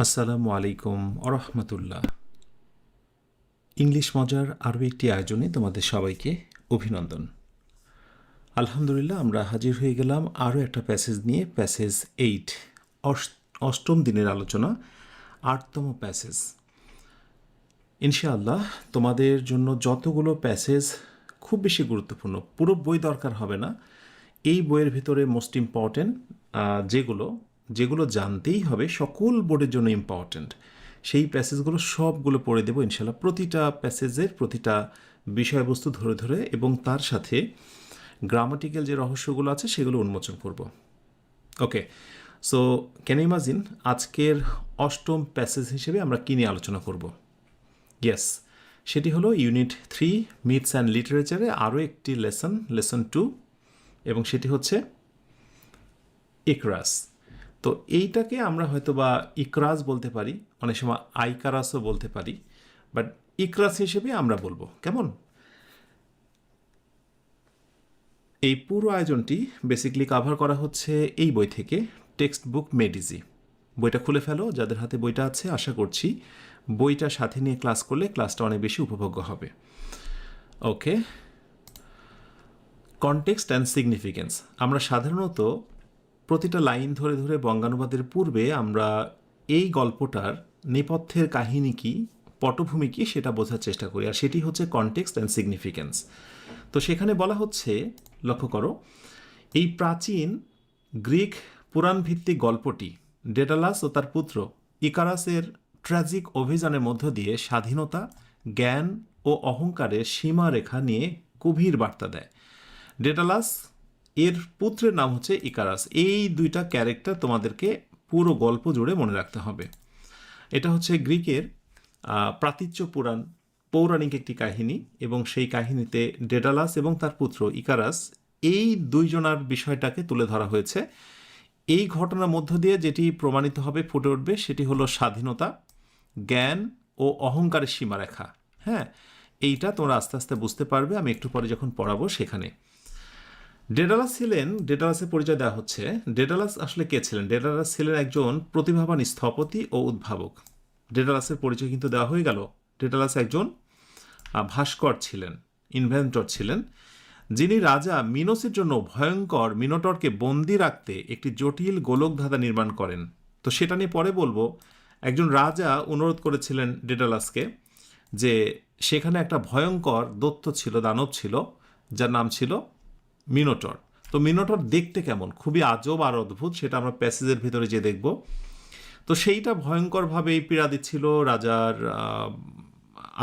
আসসালামু আলাইকুম আরহামতুল্লাহ। ইংলিশ মজার আরও একটি আয়োজনে তোমাদের সবাইকে অভিনন্দন। আলহামদুলিল্লাহ, আমরা হাজির হয়ে গেলাম আরও একটা প্যাসেজ নিয়ে, প্যাসেজ এইট অষ্টম দিনের আলোচনা, আটতম প্যাসেজ। ইনশাআল্লাহ, তোমাদের জন্য যতগুলো প্যাসেজ খুব বেশি গুরুত্বপূর্ণ, পুরো বই দরকার হবে না। এই বইয়ের ভিতরে মোস্ট ইম্পর্ট্যান্ট যেগুলো যেগুলো জানতেই হবে, সকল বোর্ডের জন্য ইম্পর্ট্যান্ট সেই প্যাসেজগুলো সবগুলো পড়ে দেবো ইনশাল্লাহ। প্রতিটা প্যাসেজের প্রতিটা বিষয়বস্তু ধরে ধরে এবং তার সাথে গ্রামাটিক্যাল যে রহস্যগুলো আছে, সেগুলো উন্মোচন করব। ওকে সো ক্যান ইমাজিন আজকের অষ্টম প্যাসেজ হিসেবে আমরা কী নিয়ে আলোচনা করব? ইয়েস সেটি হলো ইউনিট থ্রি মিথস অ্যান্ড লিটারেচারে আরও একটি লেসন লেসন টু এবং সেটি হচ্ছে ইকরাস তো এইটাকে আমরা হয়তো বা ইকরাজ বলতে পারি, অনেক সময় আইকারাসও বলতে পারি বাট ইকরাস হিসেবে আমরা বলব। কেমন? এই পুরো আয়োজনটি বেসিক্যালি কাভার করা হচ্ছে এই বই থেকে টেক্সট বুক মেডিজি বইটা খুলে ফেলো, যাদের হাতে বইটা আছে, আশা করছি বইটা সাথে নিয়ে ক্লাস করলে ক্লাসটা অনেক বেশি উপভোগ্য হবে। ওকে কনটেক্সট অ্যান্ড সিগনিফিকেন্স আমরা সাধারণত প্রতিটা লাইন ধরে ধরে বঙ্গানুবাদের পূর্বে আমরা এই গল্পটার নেপথ্যের কাহিনী কি, পটভূমি কি সেটা বোঝার চেষ্টা করি। আর সেটি হচ্ছে কনটেক্সট অ্যান্ড সিগনিফিকেন্স তো সেখানে বলা হচ্ছে, লক্ষ্য করো, এই প্রাচীন গ্রিক পুরাণ ভিত্তিক গল্পটি ডেটালাস ও তার পুত্র ইকারাসের ট্র্যাজিক অভিযানের মধ্য দিয়ে স্বাধীনতা, জ্ঞান ও অহংকারের সীমারেখা নিয়ে গভীর বার্তা দেয়। ডেটালাস এর পুত্রের নাম হচ্ছে ইকারাস। এই দুইটা ক্যারেক্টার তোমাদেরকে পুরো গল্প জুড়ে মনে রাখতে হবে। এটা হচ্ছে গ্রিকের প্রাতীচ্য পুরাণ, পৌরাণিক একটি কাহিনী এবং সেই কাহিনীতে ডেডালাস এবং তার পুত্র ইকারাস এই দুইজনার বিষয়টাকে তুলে ধরা হয়েছে। এই ঘটনার মধ্য দিয়ে যেটি প্রমাণিত হবে, ফুটে উঠবে, সেটি হলো স্বাধীনতা, জ্ঞান ও অহংকারের সীমারেখা। হ্যাঁ এইটা তোমরা আস্তে আস্তে বুঝতে পারবে। আমি একটু পরে যখন পড়াবো সেখানে। ডেডালাস ছিলেন, ডেডালাসের পরিচয় দেওয়া হচ্ছে। ডেডালাস আসলে কে ছিলেন? ডেডালাস ছিলেন একজন প্রতিভাবান স্থপতি ও উদ্ভাবক। ডেডালাসের পরিচয় কিন্তু দেওয়া হয়ে গেল। ডেডালাস একজন ভাস্কর ছিলেন, ইনভেন্টর ছিলেন, যিনি রাজা মিনোসের জন্য ভয়ঙ্কর মিনোটরকে বন্দি রাখতে একটি জটিল গোলকধাঁধা নির্মাণ করেন। তো সেটা নিয়ে পরে বলব, একজন রাজা অনুরোধ করেছিলেন ডেডালাসকে যে সেখানে একটা ভয়ঙ্কর দত্ত ছিল, দানব ছিল, যার নাম ছিল মিনোটর। তো মিনোটর দেখতে কেমন? খুবই আজব আর অদ্ভুত, সেটা আমরা প্যাসেজের ভিতরে যে দেখব। তো সেইটা ভয়ঙ্করভাবেই পীড়া দিচ্ছিল রাজার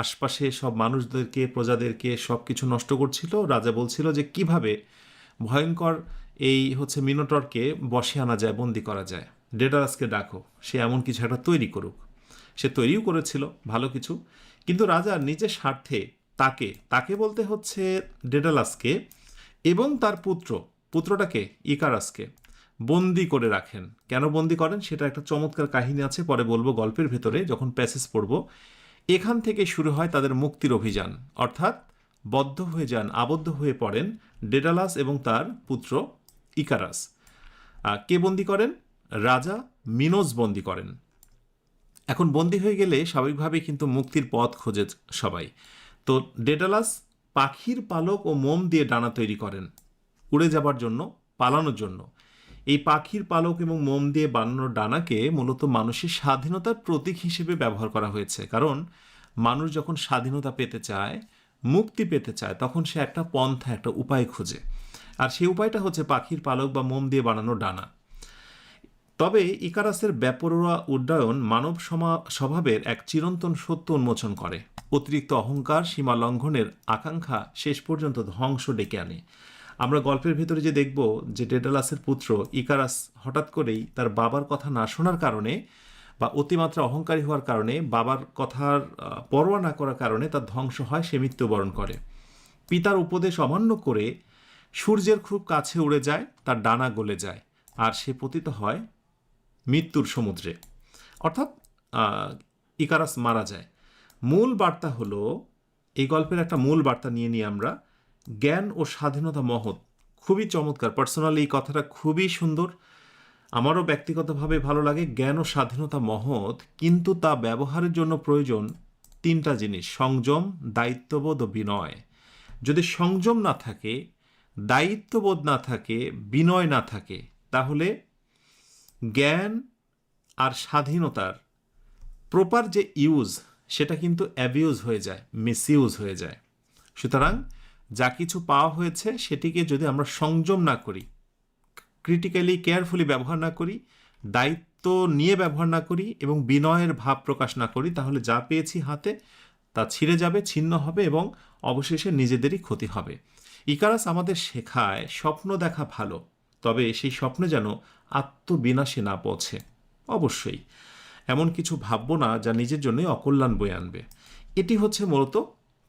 আশপাশে সব মানুষদেরকে, প্রজাদেরকে সব কিছু নষ্ট করছিল। রাজা বলছিল যে কীভাবে ভয়ঙ্কর এই হচ্ছে মিনোটরকে বসে আনা যায়, বন্দি করা যায়। ডেডারাসকে ডাকো, সে এমন কিছু একটা তৈরি করুক। সে তৈরিও করেছিল, ভালো কিছু। কিন্তু রাজা নিজের স্বার্থে তাকে তাকে বলতে হচ্ছে ডেডালাসকে এবং তার পুত্র, পুত্রটাকে ইকারাসকে বন্দি করে রাখেন। কেন বন্দি করেন? সেটা একটা চমৎকার কাহিনী আছে, পরে বলব গল্পের ভেতরে, যখন প্যাসেজ পড়ব। এখান থেকে শুরু হয় তাদের মুক্তির অভিযান। অর্থাৎ বদ্ধ হয়ে যান, আবদ্ধ হয়ে পড়েন ডেডালাস এবং তার পুত্র ইকারাস। কে বন্দি করেন? রাজা মিনোজ বন্দি করেন। এখন বন্দি হয়ে গেলে স্বাভাবিকভাবেই কিন্তু মুক্তির পথ খোঁজে সবাই। তো ডেডালাস পাখির পালক ও মোম দিয়ে ডানা তৈরি করেন, উড়ে যাবার জন্য, পালানোর জন্য। এই পাখির পালক এবং মোম দিয়ে বানানো ডানাকে মূলত মানুষের স্বাধীনতার প্রতীক হিসেবে ব্যবহার করা হয়েছে। কারণ মানুষ যখন স্বাধীনতা পেতে চায়, মুক্তি পেতে চায়, তখন সে একটা পন্থা, একটা উপায় খোঁজে। আর সেই উপায়টা হচ্ছে পাখির পালক বা মোম দিয়ে বানানো ডানা। তবে ইকারাসের ব্যাপরোয়া উড্ডয়ন মানব স্বভাবের এক চিরন্তন সত্য উন্মোচন করে। অতিরিক্ত অহংকার সীমা লঙ্ঘনের আকাঙ্ক্ষা শেষ পর্যন্ত ধ্বংস ডেকে আনে। আমরা গল্পের ভেতরে যে দেখব যে ডেডালাসের পুত্র ইকারাস হঠাৎ করেই তার বাবার কথা না শোনার কারণে বা অতিমাত্রা অহংকারী হওয়ার কারণে, বাবার কথার পরোয়া না করার কারণে তার ধ্বংস হয় সে মৃত্যুবরণ করে। পিতার উপদেশ অমান্য করে সূর্যের খুব কাছে উড়ে যায়, তার ডানা গলে যায়, আর সে পতিত হয় মৃত্যুর সমুদ্রে। অর্থাৎ ইকারাস মারা যায়। মূল বার্তা হলো, এই গল্পের একটা মূল বার্তা নিয়ে নিই আমরা। জ্ঞান ও স্বাধীনতা মহৎ। খুবই চমৎকার। পার্সোনালি এই কথাটা খুবই সুন্দর। আমারও ব্যক্তিগতভাবে ভালো লাগে জ্ঞান ও স্বাধীনতা মহৎ, কিন্তু তা ব্যবহারের জন্য প্রয়োজন তিনটা জিনিস। সংযম, দায়িত্ববোধ ও বিনয়। যদি সংযম না থাকে, দায়িত্ববোধ না থাকে, বিনয় না থাকে, তাহলে জ্ঞান আর স্বাধীনতার প্রপার যে ইউজ সেটা কিন্তু অ্যাবিউজ হয়ে যায় মিসইউজ হয়ে যায়। সুতরাং যা কিছু পাওয়া হয়েছে, সেটিকে যদি আমরা সংযম না করি ক্রিটিক্যালি কেয়ারফুলি ব্যবহার না করি, দায়িত্ব নিয়ে ব্যবহার না করি এবং বিনয়ের ভাব প্রকাশ না করি, তাহলে যা পেয়েছি হাতে, তা ছিঁড়ে যাবে, ছিন্ন হবে এবং অবশেষে নিজেদেরই ক্ষতি হবে। ইকারাস আমাদের শেখায়, স্বপ্ন দেখা ভালো। তবে সেই স্বপ্নে যেন আত্মবিনাশে না পৌঁছে। অবশ্যই, এমন কিছু ভাববো না যা নিজের জন্যই অকল্যাণ বয়ে আনবে। এটি হচ্ছে মূলত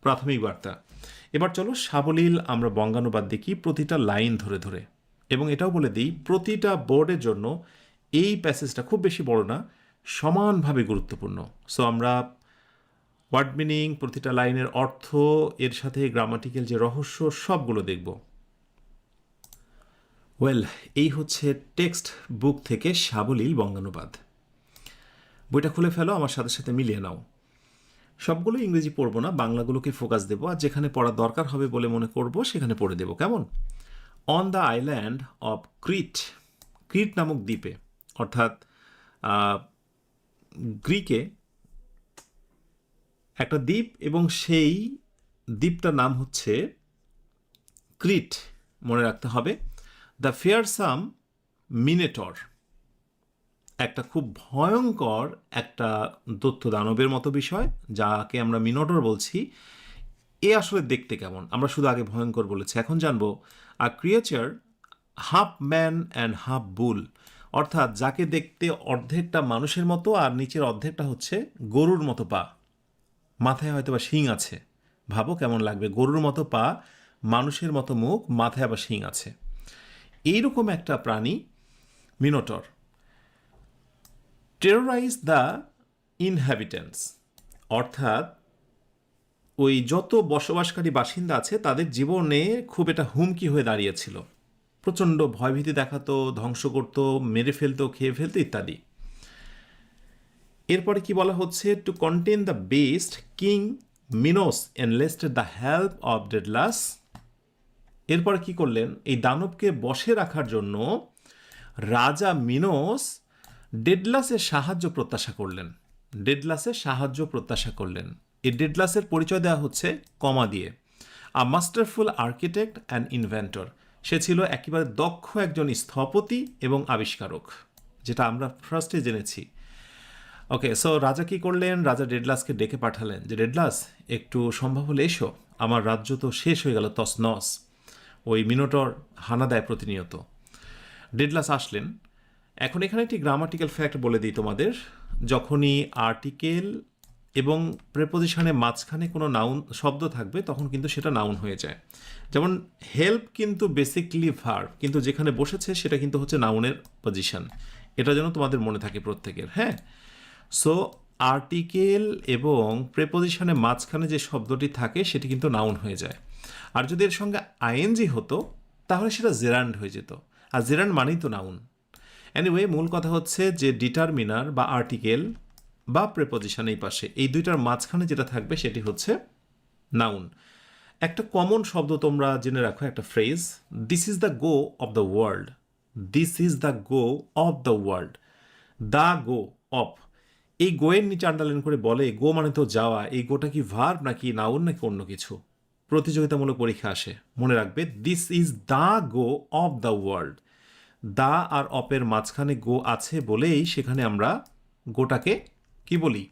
প্রাথমিক বার্তা। এবার চলো সাবলীল আমরা বঙ্গানুবাদ দেখি প্রতিটা লাইন ধরে ধরে। এবং এটাও বলে দিই, প্রতিটা বোর্ডের জন্য এই প্যাসেজটা খুব বেশি বড় না, সমানভাবে গুরুত্বপূর্ণ। সো আমরা ওয়ার্ড মিনিং প্রতিটা লাইনের অর্থ, এর সাথে গ্রামাটিক্যাল যে রহস্য, সবগুলো দেখব। ওয়েল এই হচ্ছে টেক্সট বুক থেকে সাবলীল বঙ্গানুবাদ। বইটা খুলে ফেলো, আমার সাথে সাথে মিলিয়ে নাও। সবগুলো ইংরেজি পড়ব না, বাংলাগুলোকে ফোকাস দেবো, আর যেখানে পড়া দরকার হবে বলে মনে করব, সেখানে পড়ে দেবো, কেমন? On the island of Crete Crete নামক দ্বীপে, অর্থাৎ গ্রিকে একটা দ্বীপ এবং সেই দ্বীপটার নাম হচ্ছে ক্রিট মনে রাখতে হবে। দ্য ফেয়ারসাম মিনেটর, একটা খুব ভয়ঙ্কর একটা দত্ত দানবের মতো বিষয়, যাকে আমরা মিনোটর বলছি। এ আসলে দেখতে কেমন? আমরা শুধু আগে ভয়ঙ্কর বলেছি। এখন জানব আর creature half man and half bull অর্থাৎ যাকে দেখতে অর্ধেকটা মানুষের মতো আর নিচের অর্ধেকটা হচ্ছে গরুর মতো পা। মাথায় হয়তো বা শিং আছে। ভাবো কেমন লাগবে? গরুর মতো পা, মানুষের মতো মুখ, মাথায় আবার শিং আছে। এইরকম একটা প্রাণী, মিনোটর টেরোরাইজ দ্য ইনহ্যাবিটেন্টস অর্থাৎ, ওই যত বসবাসকারী বাসিন্দা আছে, তাদের জীবনে খুব এটা হুমকি হয়ে দাঁড়িয়েছিল। প্রচণ্ড ভয়ভীতি দেখাতো, ধ্বংস করতো, মেরে ফেলতো, খেয়ে ফেলতো ইত্যাদি। এরপরে কি বলা হচ্ছে? To contain the best king Minos enlisted the help of Daedalus এরপরে কি করলেন? এই দানবকে বসে রাখার জন্য রাজা মিনোস ডেডলাসের সাহায্য প্রত্যাশা করলেন। ডেডলাসের সাহায্য প্রত্যাশা করলেন। এই ডেডলাসের পরিচয় দেওয়া হচ্ছে কমা দিয়ে। A masterful architect and inventor. সে ছিল একেবারে দক্ষ একজন স্থপতি এবং আবিষ্কারক, যেটা আমরা ফার্স্টে জেনেছি। ওকে সো রাজা কি করলেন? রাজা ডেডলাসকে ডেকে পাঠালেন যে, ডেডলাস, একটু সম্ভব হলে এসো। আমার রাজ্য তো শেষ হয়ে গেল তসনস ওই মিনোটর হানা দেয় প্রতিনিয়ত। ডেডলাস আসলেন। এখন এখানে একটি গ্রামাটিক্যাল ফ্যাক্ট বলে দিই তোমাদের। যখনই আর্টিকেল এবং প্রেপোজিশনের মাঝখানে কোনো নাউন শব্দ থাকবে, তখন কিন্তু সেটা নাউন হয়ে যায়। যেমন হেল্প কিন্তু বেসিকলি ভার কিন্তু যেখানে বসেছে সেটা কিন্তু হচ্ছে নাউনের পজিশন এটা যেন তোমাদের মনে থাকে প্রত্যেকের হ্যাঁ? সো আর্টিকেল এবং প্রেপোজিশনের মাঝখানে যে শব্দটি থাকে, সেটি কিন্তু নাউন হয়ে যায়। আর যদি এর সঙ্গে আইএনজি হতো, তাহলে সেটা জেরান্ড হয়ে যেত। আর জেরান্ড মানেই তো নাউন। এনিওয়ে মূল কথা হচ্ছে যে ডিটারমিনার বা আর্টিকেল বা প্রেপোজিশন এই পাশে, এই দুইটার মাঝখানে যেটা থাকবে সেটি হচ্ছে নাউন। একটা কমন শব্দ তোমরা জেনে রাখো, একটা phrase this is the go of the world this is the go of the world the go of এই গোয়ের নিচে আন্ডারলাইন করে বলে গো মানে তো যাওয়া, এই গোটা কি ভার্ব নাকি নাউন নাকি অন্য কিছু? প্রতিযোগিতামূলক পরীক্ষা আসে। মনে রাখবে this is the go of the world the আর অপের মাঝখানে গো আছে বলেই সেখানে আমরা গোটাকে কি বলি?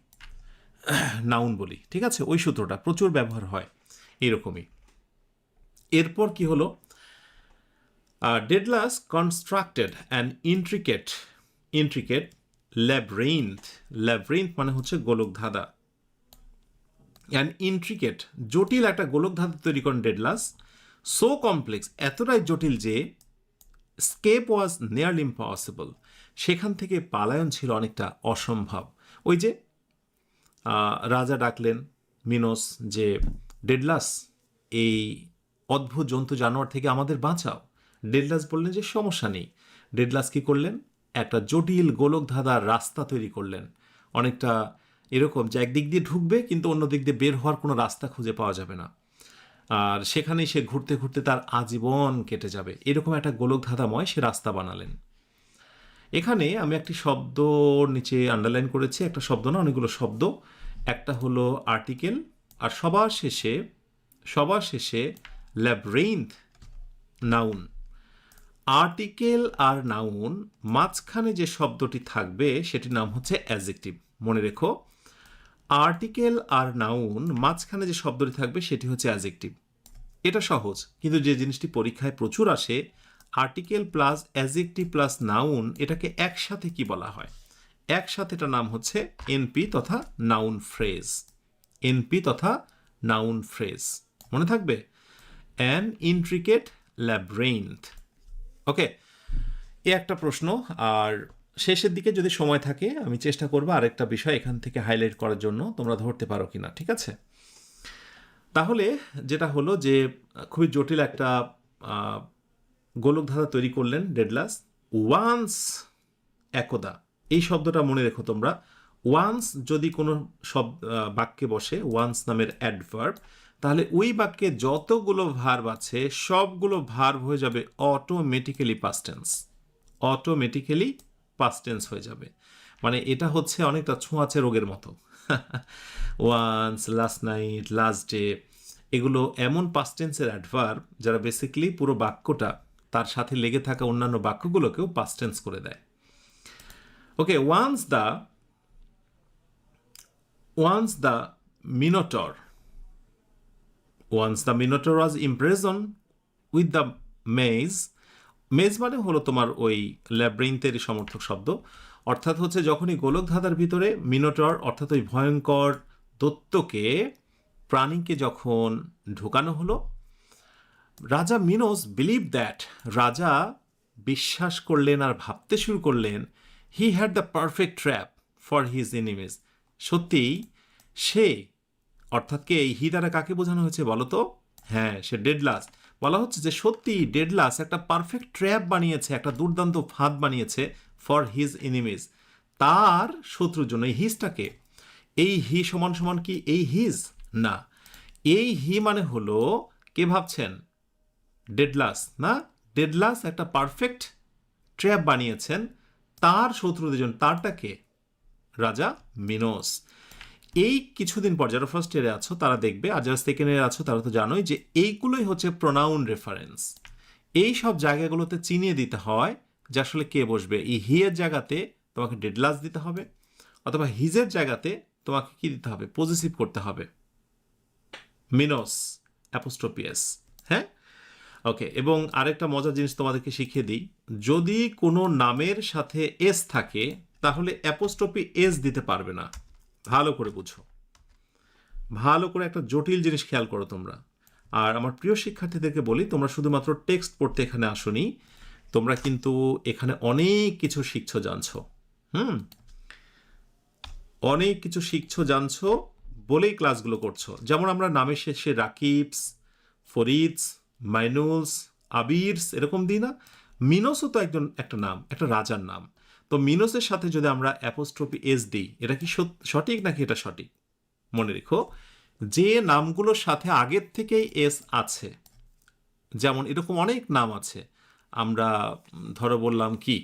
নাউন বলি। ঠিক আছে? ওই সূত্রটা প্রচুর ব্যবহার হয় এরকমই। এরপর কি হলো? Daedalus constructed and intricate intricate labyrinth labyrinth মানে হচ্ছে গোলক ধাঁধা অ্যান্ড ইন্ট্রিকেট জটিল একটা গোলক ধাঁধা তৈরি করেন ডেডলাস। সো কমপ্লেক্স এতটাই জটিল যে স্কেপ ওয়াজ নিয়ারলি ইম্পসিবল সেখান থেকে পালায়ন ছিল অনেকটা অসম্ভব। ওই যে রাজা ডাকলেন মিনোস যে, ডেডলাস, এই অদ্ভুত জন্তু জানোয়ার থেকে আমাদের বাঁচাও। ডেডলাস বললেন যে, সমস্যা নেই। ডেডলাস কী করলেন? একটা জটিল গোলকধাঁধার রাস্তা তৈরি করলেন। অনেকটা এরকম যে একদিক দিয়ে ঢুকবে, কিন্তু অন্য দিক দিয়ে বের হওয়ার কোনো রাস্তা খুঁজে পাওয়া যাবে না। আর সেখানেই সে ঘুরতে ঘুরতে তার আজীবন কেটে যাবে। এরকম একটা গোলকধাঁধাময় সে রাস্তা বানালেন। এখানে আমি একটি শব্দ নিচে আন্ডারলাইন করেছি। একটা শব্দ না, অনেকগুলো শব্দ। একটা হলো আর্টিকেল আর সবার শেষে সবার শেষে ল্যাবরেইন্থ নাউন আর্টিকেল আর নাউন মাঝখানে যে শব্দটি থাকবে, সেটির নাম হচ্ছে অ্যাজেক্টিভ মনে রেখো আর্টিকেল আর নাউন মাঝখানে যে শব্দটি থাকবে সেটি হচ্ছে অ্যাজেক্টিভ। এটা সহজ, কিন্তু যে জিনিসটি পরীক্ষায় প্রচুর আসে, article plus adjective plus noun, এটাকে একসাথে কি বলা হয়? একসাথে এটার নাম হচ্ছে এনপি তথা নাউন ফ্রেজ। এনপি তথা নাউন ফ্রেজ। মনে থাকবে? An intricate ল্যাব্রেইন্থ। ওকে, এ একটা প্রশ্ন, আর শেষের দিকে যদি সময় থাকে, আমি চেষ্টা করব আরেকটা বিষয় এখান থেকে হাইলাইট করার জন্য তোমরা ধরতে পারো কি না ঠিক আছে? তাহলে যেটা হলো যে, খুবই জটিল একটা গোলকধারা তৈরি করলেন ডেডলাস ওয়ান্স একদা, এই শব্দটা মনে রেখো তোমরা। ওয়ান্স যদি কোনো শব্দ বাক্যে বসে ওয়ান্স নামের অ্যাডভার্ব তাহলে ওই বাক্যে যতগুলো ভার্ব আছে, সবগুলো ভার্ব হয়ে যাবে অটোমেটিক্যালি পাস্টেন্স অটোমেটিক্যালি পাস্টেন্স হয়ে যাবে। মানে এটা হচ্ছে অনেকটা ছোঁয়াচে রোগের মতো। Once last night last day এগুলো এমন পাস্টেন্সের অ্যাডভার্ব যারা বেসিক্যালি পুরো বাক্যটা তার সাথে লেগে থাকা অন্যান্য বাক্যগুলোকেও পাস্টেন্স করে দেয়। Okay once the once the Minotaur once the Minotaur was imprisoned with the maze maze মানে হলো তোমার ওই ল্যাব্রিন্থের সমর্থক শব্দ। অর্থাৎ হচ্ছে যখনই গোলক ধাঁধার ভিতরে মিনোটর, অর্থাৎ ওই ভয়ঙ্কর দত্তকে, প্রাণীকে যখন ঢোকানো হলো, রাজা মিনোস বিলিভ দ্যাট রাজা বিশ্বাস করলেন আর ভাবতে শুরু করলেন, he had the perfect trap for his enemies সত্যিই সে, অর্থাৎ কে, এই হি দ্বারা কাকে বোঝানো হয়েছে বলো তো? হ্যাঁ সে ডেডলাস। বলা হচ্ছে যে সত্যি ডেডলাস একটা পারফেক্ট ট্র্যাপ বানিয়েছে, একটা দুর্দান্ত ফাঁদ বানিয়েছে ফর হিজ এনিমিজ তার শত্রুর জন্য এই হিজটাকে এই হি সমান সমান কি এই হিজ না। এই হি মানে হলো, কে ভাবছেন? ডেডলাস, না? ডেডলাস একটা পারফেক্ট ট্র্যাপ বানিয়েছেন, তার শত্রুদের জন্য, তারটাকে রাজা মিনোস। এই কিছুদিন পর যারা ফার্স্ট ইয়ারে আছো, তারা দেখবে আর যারা সেকেন্ড ইয়ারে আছো, তারা তো জানোই যে এইগুলোই হচ্ছে প্রোনাউন রেফারেন্স এই সব জায়গাগুলোতে চিনিয়ে দিতে হয় যে আসলে কে বসবে। এই হিয়ের জায়গাতে তোমাকে ডেডলাস দিতে হবে, অথবা হিজের জায়গাতে তোমাকে কি দিতে হবে? পজিটিভ করতে হবে। মিনোস অ্যাপোস্ট্রোপিয়াস হ্যাঁ? ওকে এবং আরেকটা মজার জিনিস তোমাদেরকে শিখিয়ে দিই। যদি কোনো নামের সাথে এস থাকে, তাহলে অ্যাপোস্ট্রপি এস দিতে পারবে না। ভালো করে বুঝো। ভালো করে একটা জটিল জিনিস খেয়াল করো তোমরা। আর আমার প্রিয় শিক্ষার্থীদেরকে বলি, তোমরা শুধুমাত্র টেক্সট পড়তে এখানে আসোনি। তোমরা কিন্তু এখানে অনেক কিছু শিখছো, জানছো। হুম? অনেক কিছু শিখছো, জানছো, বলেই ক্লাসগুলো করছ। যেমন আমরা নামের শেষে রাকিবস, ফরিদস, মাইনুলস, আবিরস, এরকম দিই না? মিনোসও তো একজন, একটা নাম, একটা রাজার নাম। তো মিনোসের সাথে যদি আমরা অ্যাপোস্ট্রপি এস দিই এটা কি সঠিক নাকি এটা সঠিক? মনে রেখো, যে নামগুলোর সাথে আগের থেকেই এস আছে, যেমন এরকম অনেক নাম আছে, আমরা, ধরো বললাম কি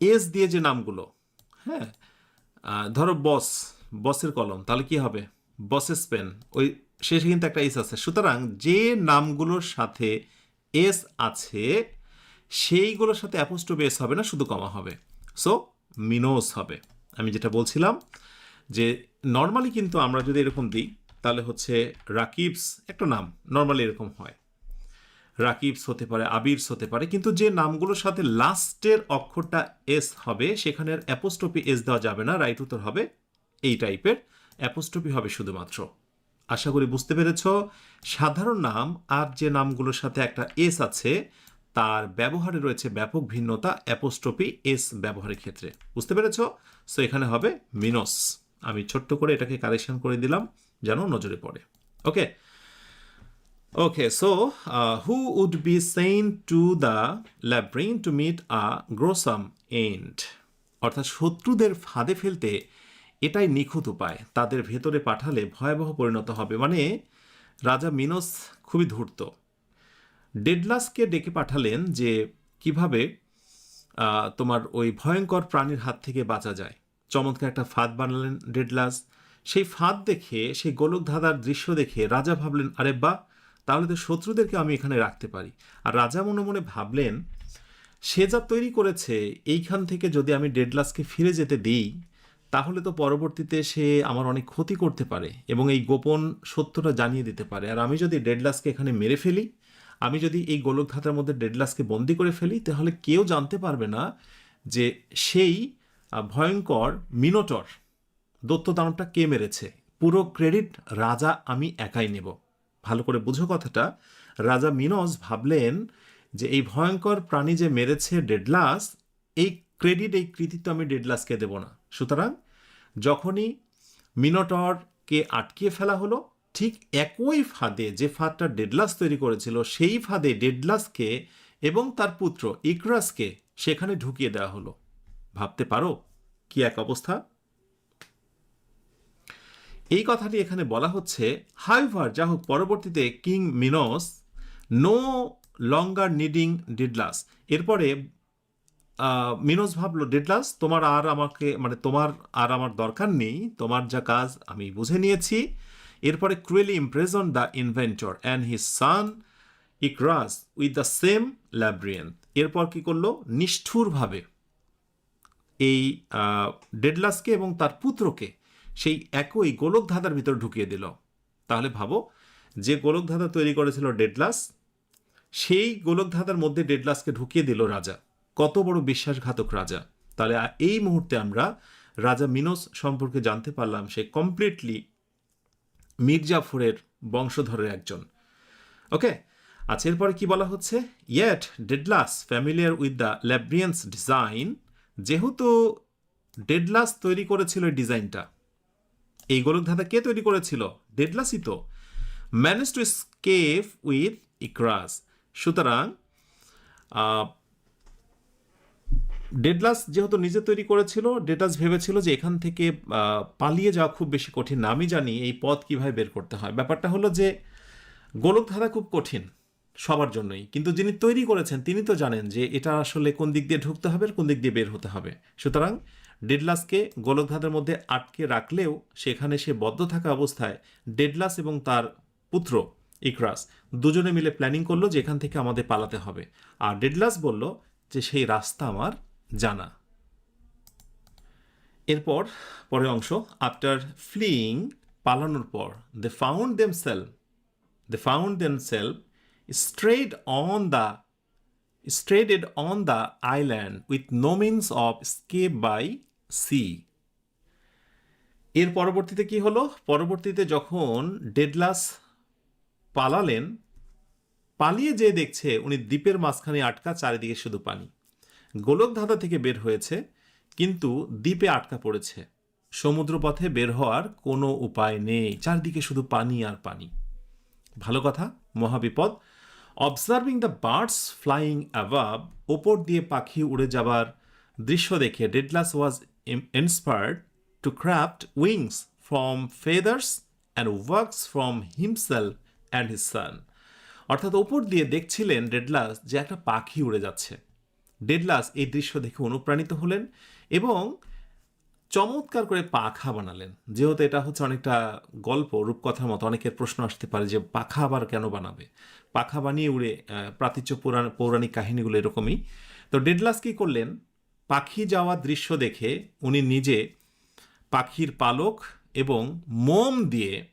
এস দিয়ে যে নামগুলো হ্যাঁ ধরো বস, বসের কলম, তাহলে কি হবে? বসেস পেন ওই, শেষে কিন্তু একটা এস আছে, সুতরাং যে নামগুলোর সাথে এস আছে সেইগুলোর সাথে অ্যাপোস্ট্রোফি এস হবে না, শুধু কমা হবে। সো মিনোস হবে। আমি যেটা বলছিলাম যে নর্মালি কিন্তু আমরা যদি এরকম দিই, তাহলে হচ্ছে রাকিবস একটা নাম নর্মালি এরকম হয়। রাকিবস হতে পারে, আবিরস হতে পারে, কিন্তু যে নামগুলোর সাথে লাস্টের অক্ষরটা এস হবে, সেখানে আর অ্যাপোস্ট্রপি এস দেওয়া যাবে না রাইট উত্তর হবে এই টাইপের। অ্যাপোস্ট্রপি হবে শুধুমাত্র। আশা করি বুঝতে পেরেছ, সাধারণ নাম আর যে নামগুলোর সাথে একটা এস আছে তার ব্যবহারে রয়েছে ব্যাপক ভিন্নতা অ্যাপোস্ট্রপি এস ব্যবহারের ক্ষেত্রে। বুঝতে পেরেছ? সো এখানে হবে মিনোস। আমি ছোট্ট করে এটাকে কারেকশন করে দিলাম যেন নজরে পড়ে। ওকে? Okay, so uh, who would be sent to the to meet a gruesome end? অর্থাৎ শত্রুদের ফাঁদে ফেলতে এটাই নিখুঁত উপায়। তাদের ভেতরে পাঠালে ভয়াবহ পরিণত হবে। মানে রাজা মিনোস খুবই ধূর্ত। ডেডলাসকে ডেকে পাঠালেন যে কীভাবে তোমার ওই ভয়ঙ্কর প্রাণীর হাত থেকে বাঁচা যায়। চমৎকার একটা ফাঁদ বানালেন ডেডলাস। সেই ফাঁদ দেখে, সেই গোলক ধাঁধার দৃশ্য দেখে রাজা ভাবলেন, আরে বাহ! তাহলে তো শত্রুদেরকে আমি এখানে রাখতে পারি। আর রাজা মনে মনে ভাবলেন, সে যা তৈরি করেছে, এইখান থেকে যদি আমি ডেডলাসকে ফিরে যেতে দিই, তাহলে তো পরবর্তীতে সে আমার অনেক ক্ষতি করতে পারে এবং এই গোপন সত্যটা জানিয়ে দিতে পারে। আর আমি যদি ডেডলাসকে এখানে মেরে ফেলি আমি যদি এই গোলকধাতার মধ্যে ডেডলাসকে বন্দি করে ফেলি, তাহলে কেউ জানতে পারবে না যে সেই ভয়ঙ্কর মিনোটর দত্ত দানবটা কে মেরেছে। পুরো ক্রেডিট রাজা আমি একাই নেব। ভালো করে বুঝো কথাটা। রাজা মিনস ভাবলেন যে এই ভয়ঙ্কর প্রাণী যে মেরেছে ডেডলাস, এই ক্রেডিট, এই কৃতিত্ব আমি ডেডলাসকে দেব না। সুতরাং যখনই মিনোটরকে আটকিয়ে ফেলা হলো ঠিক একই ফাঁদে যে ফাঁদটা ডেডলাস তৈরি করেছিল, সেই ফাঁদে ডেডলাসকে এবং তার পুত্র ইকরাসকে সেখানে ঢুকিয়ে দেওয়া হলো। ভাবতে পারো কি এক অবস্থা? এই কথাটি এখানে বলা হচ্ছে, হাইভার, যা হোক পরবর্তীতে king Minos no longer needing Daedalus. এরপরে মিনোস ভাবলো, ডেডলাস, তোমার আর আমাকে মানে তোমার আর আমার দরকার নেই, তোমার যা কাজ আমি বুঝে নিয়েছি এরপরে cruelly imprisoned the inventor and his son Icarus with the same labyrinth এরপর কি করল? নিষ্ঠুরভাবে এই ডেডলাসকে এবং তার পুত্রকে সেই একই গোলক ধাঁধার ভিতর ঢুকিয়ে দিল। তাহলে ভাবো, যে গোলক ধাঁধা তৈরি করেছিল ডেডলাস সেই গোলক ধাঁধার মধ্যে ডেডলাসকে ঢুকিয়ে দিল রাজা। কত বড় বিশ্বাসঘাতক রাজা। তাহলে এই মুহূর্তে আমরা রাজা মিনোস সম্পর্কে জানতে পারলাম সে কমপ্লিটলি মির্জাফরের বংশধরের একজন। ওকে আচ্ছা এরপরে কি বলা হচ্ছে? Yet Daedalus familiar with the labyrinth's design যেহেতু ডেডলাস তৈরি করেছিল ডিজাইনটা, এই গোলকধাঁধা কে তৈরি করেছিল? ডেডলাসই তো। Manage to escape with Icarus সুতরাং ডেডলাস যেহেতু নিজে তৈরি করেছিল ডেডলাস ভেবেছিল যে এখান থেকে পালিয়ে যাওয়া খুব বেশি কঠিন। না, আমি জানি এই পথ কীভাবে বের করতে হয়। ব্যাপারটা হলো যে, গোলক ধাঁধা খুব কঠিন সবার জন্যই। কিন্তু যিনি তৈরি করেছেন, তিনি তো জানেন যে এটা আসলে কোন দিক দিয়ে ঢুকতে হবে আর কোন দিক দিয়ে বের হতে হবে। সুতরাং ডেডলাসকে গোলক ধাঁধার মধ্যে আটকে রাখলেও সেখানে সে বদ্ধ থাকা অবস্থায় ডেডলাস এবং তার পুত্র ইকরাস দুজনে মিলে প্ল্যানিং করল যে এখান থেকে আমাদের পালাতে হবে। আর ডেডলাস বলল যে সেই রাস্তা আমার জানা। এরপর, পরের অংশ আফটার ফ্লিং পালানোর পর they found them self they found themselves strayed on the stranded on the island with no means of escape by sea এর পরবর্তীতে কি হলো? পরবর্তীতে যখন ডেডলাস পালালেন, পালিয়ে যে দেখছে, উনি দ্বীপের মাঝখানে আটকা, চারিদিকে শুধু পানি। গোলক ধাঁধা থেকে বের হয়েছে, কিন্তু দ্বীপে আটকা পড়েছে। সমুদ্রপথে বের হওয়ার কোনো উপায় নেই, চারদিকে শুধু পানি আর পানি। ভালো কথা, মহাবিপদ। Observing the birds flying above ওপর দিয়ে পাখি উড়ে যাবার দৃশ্য দেখে Daedalus was inspired to craft wings from feathers and works from himself and his son অর্থাৎ ওপর দিয়ে দেখছিলেন ডেডলাস যে একটা পাখি উড়ে যাচ্ছে। ডেডলাস এই দৃশ্য দেখে অনুপ্রাণিত হলেন এবং চমৎকার করে পাখা বানালেন। যেহেতু এটা হচ্ছে অনেকটা গল্প রূপকথার মতো অনেকের প্রশ্ন আসতে পারে যে পাখা আবার কেন বানাবে? পাখা বানিয়ে উড়ে আহ, প্রাচ্য পুরাণ পৌরাণিক কাহিনীগুলো এরকমই। তো ডেডলাস কি করলেন? পাখি যাওয়ার দৃশ্য দেখে উনি নিজে পাখির পালক এবং মোম দিয়ে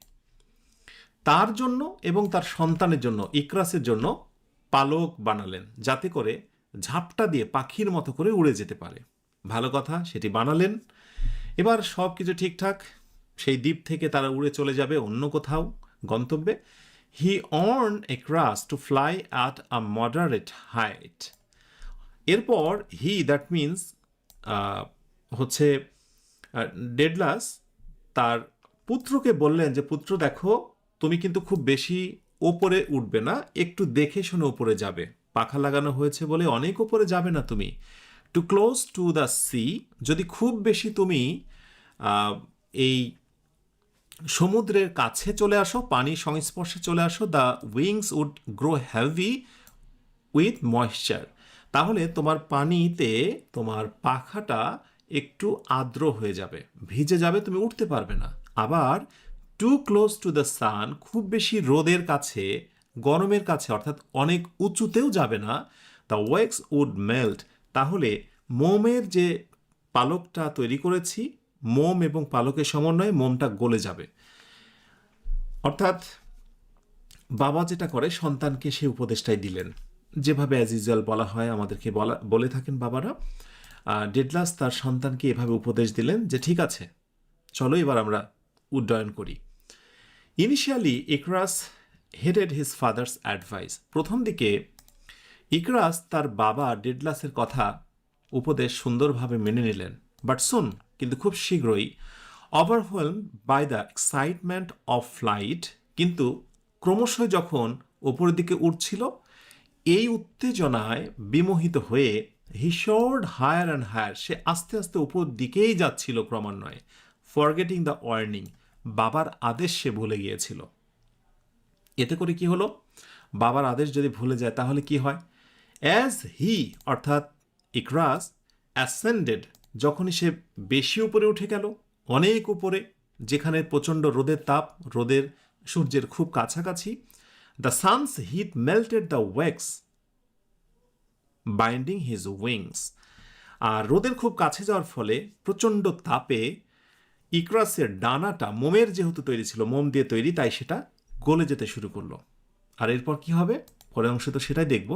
তার জন্য এবং তার সন্তানের জন্য ইকরাসের জন্য পালক বানালেন। যাতে করে ঝাপটা দিয়ে পাখির মতো করে উড়ে যেতে পারে। ভালো কথা, সেটি বানালেন। এবার সব কিছু ঠিকঠাক। সেই দ্বীপ থেকে তারা উড়ে চলে যাবে অন্য কোথাও গন্তব্যে। He warned Icarus to fly at a moderate height এরপর হি দ্যাট মিন্স হচ্ছে ডেডলাস তার পুত্রকে বললেন যে, পুত্র, দেখো, তুমি কিন্তু খুব বেশি ওপরে উঠবে না, একটু দেখে শুনে ওপরে যাবে। পাখা লাগানো হয়েছে বলে অনেক ওপরে যাবে না তুমি। Too close to the sea যদি খুব বেশি তুমি এই সমুদ্রের কাছে চলে আসো, পানির সংস্পর্শে চলে আসো the wings would grow heavy with moisture তাহলে তোমার পানিতে তোমার পাখাটা একটু আর্দ্র হয়ে যাবে, ভিজে যাবে, তুমি উঠতে পারবে না। আবার too close to the sun খুব বেশি রোদের কাছে গরমের কাছে, অর্থাৎ অনেক উঁচুতেও যাবে না দ্য ওয়েক্স উড মেল্ট তাহলে মোমের যে পালকটা তৈরি করেছি, মোম এবং পালকের সমন্বয়ে মোমটা গলে যাবে। অর্থাৎ বাবা যেটা করে, সন্তানকে সে উপদেশটাই দিলেন। যেভাবে অ্যাজ ইউজুয়াল বলা হয়, আমাদেরকে বলা, বলে থাকেন বাবারা। ডেডলাস তার সন্তানকে এভাবে উপদেশ দিলেন যে, ঠিক আছে, চলো এবার আমরা উড্ডয়ন করি। Initially Icarus heeded his father's advice প্রথম দিকে, ইকরাস তার বাবা ডেডলাসের কথা উপদেশ সুন্দরভাবে মেনে নিলেন। বাট সুন কিন্তু খুব শীঘ্রই overwhelmed by the excitement of flight কিন্তু ক্রমশই যখন ওপরের দিকে উঠছিল, এই উত্তেজনায় বিমোহিত হয়ে he soared higher and higher সে আস্তে আস্তে উপর দিকেই যাচ্ছিল ক্রমান্বয়ে ফরগেটিং দ্য ওয়ার্নিং বাবার আদেশ সে ভুলে গিয়েছিল। এতে করে কি হলো? বাবার আদেশ যদি ভুলে যায় তাহলে কি হয়? অ্যাজ হি অর্থাৎ ইকরাস অ্যাসেন্ডেড যখনই সে বেশি উপরে উঠে গেল, অনেক উপরে, যেখানে প্রচণ্ড রোদের তাপ, রোদের সূর্যের খুব কাছাকাছি the sun's heat melted the wax binding his wings আর রোদের খুব কাছে যাওয়ার ফলে প্রচণ্ড তাপে ইকরাসের ডানাটা মোমের যেহেতু তৈরি ছিল, মোম দিয়ে তৈরি, তাই সেটা গলে যেতে শুরু করল। আর এরপর কি হবে? পরের অংশ তো সেটাই দেখব।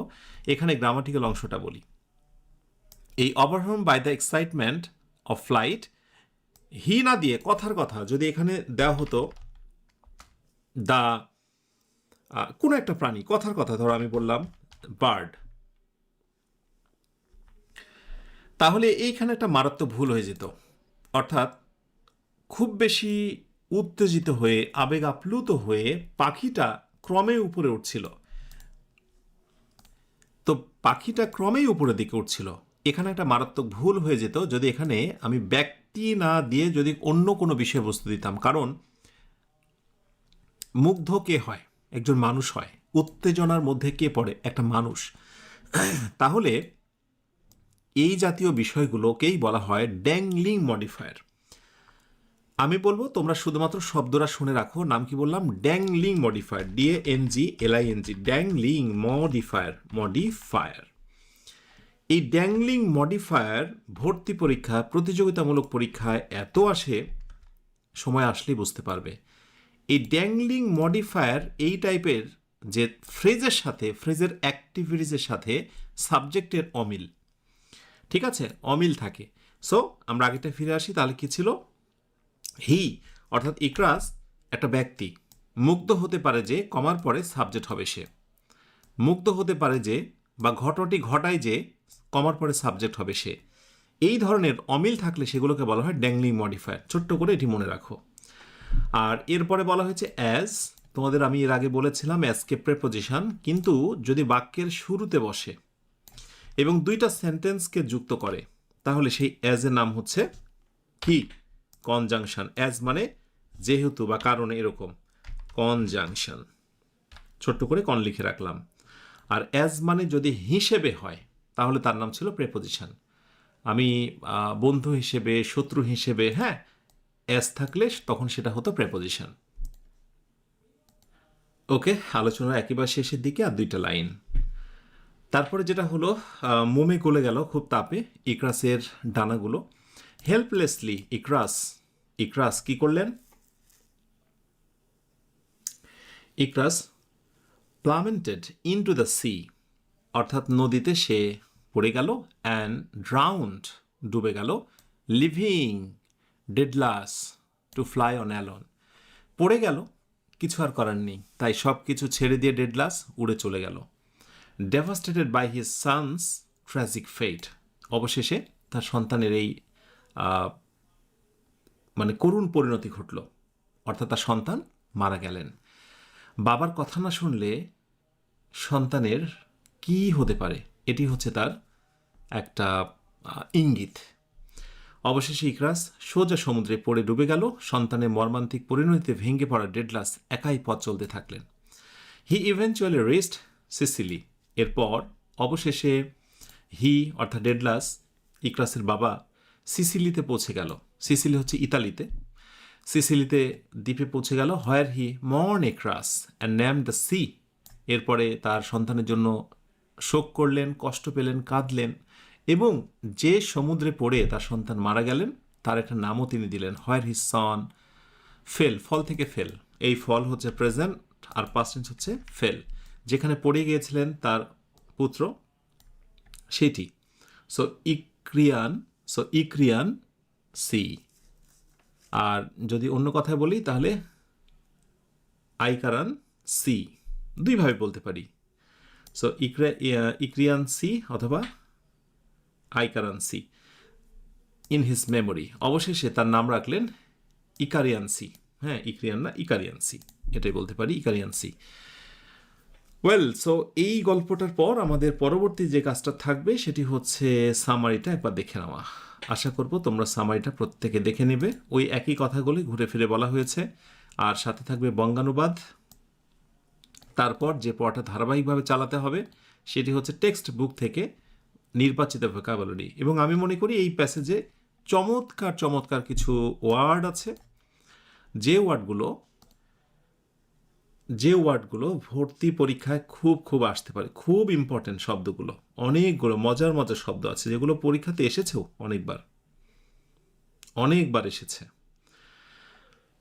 এখানে গ্রামাটিক্যাল অংশটা বলি। এই overwhelmed by the excitement of flight he না দিয়ে কথার কথা যদি এখানে দেওয়া হতো দ্য কোনো একটা প্রাণী, কথার কথা ধরো আমি বললাম বার্ড তাহলে এইখানে একটা মারাত্মক ভুল হয়ে যেত। অর্থাৎ খুব বেশি উত্তেজিত হয়ে আবেগ আপ্লুত হয়ে পাখিটা ক্রমে উপরে উঠছিল। তো পাখিটা ক্রমেই উপরের দিকে উঠছিল। এখানে একটা মারাত্মক ভুল হয়ে যেত। যদি এখানে আমি ব্যক্তি না দিয়ে যদি অন্য কোনো বিষয়বস্তু দিতাম, কারণ মুগ্ধ কে হয়? একজন মানুষ হয়। উত্তেজনার মধ্যে কে পড়ে? একটা মানুষ। তাহলে এই জাতীয় বিষয়গুলোকেই বলা হয় ড্যাংলিং মডিফায়ার। আমি বলব, তোমরা শুধুমাত্র শব্দটা শুনে রাখো, নাম কি বললাম? Dangling modifier D A N G L I N G dangling modifier modifier এই ড্যাংলিং মডিফায়ার ভর্তি পরীক্ষা, প্রতিযোগিতামূলক পরীক্ষায় এত আসে, সময় আসলেই বুঝতে পারবে। এই ড্যাংলিং মডিফায়ার এই টাইপের যে ফ্রেজের সাথে, ফ্রেজের অ্যাক্টিভিটিসের সাথে সাবজেক্টের অমিল। ঠিক আছে? অমিল থাকে। সো আমরা আগেটা ফিরে আসি, তাহলে কী ছিল? হি, অর্থাৎ ইকরাস, একটা ব্যক্তি। মুগ্ধ হতে পারে যে, কমার পরে সাবজেক্ট হবে সে। মুগ্ধ হতে পারে যে, বা ঘটনাটি ঘটায় যে, কমার পরে সাবজেক্ট হবে সে। এই ধরনের অমিল থাকলে সেগুলোকে বলা হয় ড্যাংলিং মডিফায়ার। ছোট্ট করে এটি মনে রাখো। আর এরপরে বলা হয়েছে অ্যাজ তোমাদের আমি এর আগে বলেছিলাম অ্যাজকে প্রেপোজিশন কিন্তু যদি বাক্যের শুরুতে বসে এবং দুইটা সেন্টেন্সকে যুক্ত করে, তাহলে সেই অ্যাজের নাম হচ্ছে কি কনজাংশন অ্যাজ মানে যেহেতু বা কারণে এরকম কনজাংশন ছোট্ট করে কন লিখে রাখলাম। আর অ্যাজ মানে যদি হিসেবে হয়, তাহলে তার নাম ছিল প্রেপোজিশন আমি বন্ধু হিসেবে, শত্রু হিসেবে হ্যাঁ অ্যাজ থাকলে তখন সেটা হতো প্রেপোজিশন ওকে আলোচনার একেবারে শেষের দিকে আর দুইটা লাইন। তারপরে যেটা হলো মোমে গলে গেল খুব তাপে, ইকরাসের ডানাগুলো। হেল্পলেসলি ইকরাস ইকরাস কি করলেন? Icarus plummeted into the sea অর্থাৎ নদীতে সে পড়ে গেল অ্যান্ড ড্রাউন্ড ডুবে গেল leaving Daedalus to fly on alone পড়ে গেল, কিছু আর করার নেই, তাই সব কিছু ছেড়ে দিয়ে ডেডলাস উড়ে চলে গেল। Devastated by his son's tragic fate অবশেষে তার সন্তানের এই মানে করুণ পরিণতি ঘটল। অর্থাৎ তার সন্তান মারা গেলেন। বাবার কথা না শুনলে সন্তানের কি হতে পারে? এটি হচ্ছে তার একটা ইঙ্গিত। অবশেষে ইকরাস সোজা সমুদ্রে পড়ে ডুবে গেল। সন্তানের মর্মান্তিক পরিণতিতে ভেঙে পড়া ডেডলাস একাই পথ চলতে থাকলেন। He eventually rest Sicily. এরপর অবশেষে হি, অর্থাৎ ডেডলাস, ইকরাসের বাবা সিসিলিতে পৌঁছে গেল। সিসিলি হচ্ছে ইতালিতে। সিসিলিতে দ্বীপে পৌঁছে গেল। Where he mourned Icarus and named the sea. এরপরে তার সন্তানের জন্য শোক করলেন, কষ্ট পেলেন, কাঁদলেন এবং যে সমুদ্রে পড়ে তার সন্তান মারা গেলেন, তার একটা নামও তিনি দিলেন, হোয়ার হি সন ফেল, ফল থেকে ফেল। এই ফল হচ্ছে প্রেজেন্ট আর পাস্টেন্স হচ্ছে ফেল। যেখানে পড়ে গিয়েছিলেন তার পুত্র, সেটি। So Icarian so Icarian sea আর যদি অন্য কথায় বলি, তাহলে আইকারান সি দুইভাবে বলতে পারি। সো ইক্রিয়ান সি অথবা Icarian sea in his memory অবশেষে তার নাম রাখলেন ইকারিয়ান সি হ্যাঁ ইক্রিয়ান না ইকারিয়ান সি এটাই বলতে পারি ইকারিয়ান সি ওয়েল সো এই গল্পটার পর আমাদের পরবর্তী যে কাজটা থাকবে সেটি হচ্ছে সামারিটা একবার দেখে নেওয়া। আশা করব তোমরা সামারিটা প্রত্যেকে দেখে নেবে। ওই একই কথাগুলি ঘুরে ফিরে বলা হয়েছে। আর সাথে থাকবে বঙ্গানুবাদ। তারপর যে পড়াটা ধারাবাহিকভাবে চালাতে হবে সেটি হচ্ছে টেক্সট বুক থেকে নির্বাচিত ভোকাবুলারি এবং আমি মনে করি এই প্যাসেজে চমৎকার চমৎকার কিছু ওয়ার্ড আছে। যে ওয়ার্ডগুলো যে ওয়ার্ডগুলো ভর্তি পরীক্ষায় খুব খুব আসতে পারে। খুব ইম্পর্টেন্ট শব্দগুলো। অনেকগুলো মজার মজার শব্দ আছে, যেগুলো পরীক্ষাতে এসেছেও অনেকবার। অনেকবার এসেছে।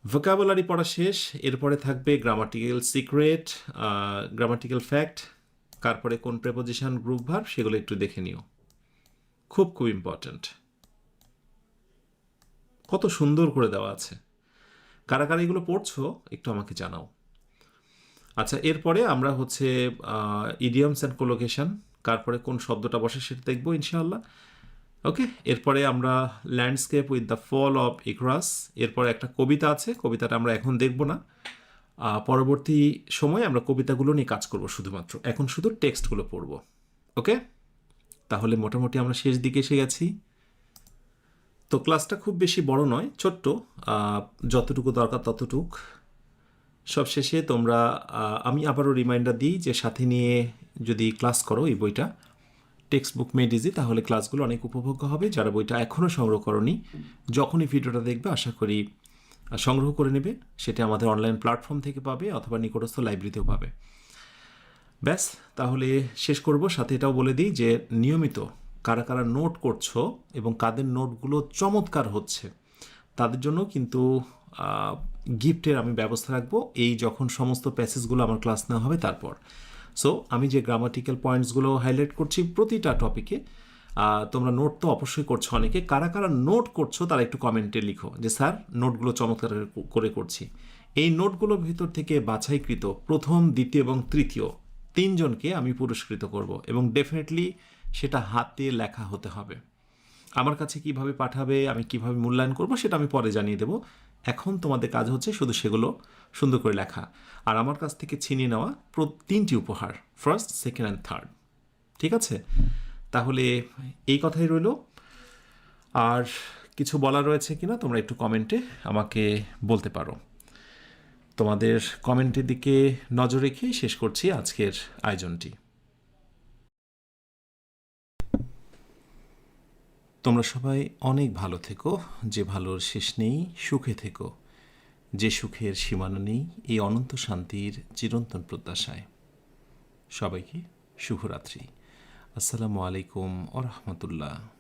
ভোকাবুলারি পড়া শেষ, এরপরে থাকবে গ্রামাটিক্যাল সিক্রেট গ্রামাটিক্যাল ফ্যাক্ট তারপরে কোন প্রেপোজিশন গ্রুপ ভার সেগুলো একটু দেখে নিও। খুব খুব ইম্পর্ট্যান্ট কত সুন্দর করে দেওয়া আছে। কারা কারা এগুলো পড়ছো, একটু আমাকে জানাও। আচ্ছা এরপরে আমরা হচ্ছে ইডিয়মস অ্যান্ড কোলোকেশন তারপরে কোন শব্দটা বসে সেটা দেখব ইনশাআল্লাহ। ওকে, এরপরে আমরা landscape with the fall of Icarus এরপরে একটা কবিতা আছে, কবিতাটা আমরা এখন দেখব না। পরবর্তী সময়ে আমরা কবিতাগুলো নিয়ে কাজ করব শুধুমাত্র। এখন শুধু টেক্সটগুলো পড়ব, ওকে? তাহলে মোটামুটি আমরা শেষ দিকে এসে গেছি। তো ক্লাসটা খুব বেশি বড় নয়, ছোট্ট। যতটুকু দরকার ততটুক। সব শেষে তোমরা আমি আবারও রিমাইন্ডার দিই যে সাথে নিয়ে যদি ক্লাস করো এই বইটা টেক্সট বুক মেড ইজি তাহলে ক্লাসগুলো অনেক উপভোগ্য হবে। যারা বইটা এখনও সংগ্রহ করনি, যখনই ভিডিওটা দেখবে, আশা করি সংগ্রহ করে নেবে। সেটা আমাদের অনলাইন প্ল্যাটফর্ম থেকে পাবে অথবা নিকটস্থ লাইব্রেরিতেও পাবে। ব্যাস, তাহলে শেষ করব। সাথে এটাও বলে দিই যে, নিয়মিত কারা কারা নোট করছ এবং কাদের নোটগুলো চমৎকার হচ্ছে, তাদের জন্য কিন্তু গিফটের আমি ব্যবস্থা রাখব। এই যখন সমস্ত প্যাসেজগুলো আমার ক্লাস নেওয়া হবে, তারপর। সো আমি যে গ্রামাটিক্যাল পয়েন্টসগুলো হাইলাইট করছি প্রতিটা টপিকে তোমরা নোট তো অবশ্যই করছ অনেকে। কারা কারা নোট করছ, তারা একটু কমেন্টে লিখো যে, স্যার নোটগুলো চমৎকার করে করছি। এই নোটগুলোর ভিতর থেকে বাছাইকৃত প্রথম, দ্বিতীয় এবং তৃতীয় তিনজনকে আমি পুরস্কৃত করব এবং ডেফিনেটলি সেটা হাতে লেখা হতে হবে। আমার কাছে কীভাবে পাঠাবে, আমি কীভাবে মূল্যায়ন করব, সেটা আমি পরে জানিয়ে দেব। এখন তোমাদের কাজ হচ্ছে শুধু সেগুলো সুন্দর করে লেখা। আর আমার কাছ থেকে ছিনিয়ে নেওয়া তিনটি উপহার ফার্স্ট সেকেন্ড অ্যান্ড থার্ড ঠিক আছে? তাহলে এই কথাই রইল। আর কিছু বলা রয়েছে কিনা তোমরা একটু কমেন্টে আমাকে বলতে পারো। তোমাদের কমেন্টের দিকে নজর রেখেই শেষ করছি আজকের আয়োজনটি। তোমরা সবাই অনেক ভালো থেকো, যে ভালোর শেষ নেই, সুখে থেকো। যে সুখের সীমানা নেই, এই অনন্ত শান্তির চিরন্তন প্রত্যাশায়। সবাইকে শুভরাত্রি। আসসালামু আলাইকুম ও রহমতুল্লাহ।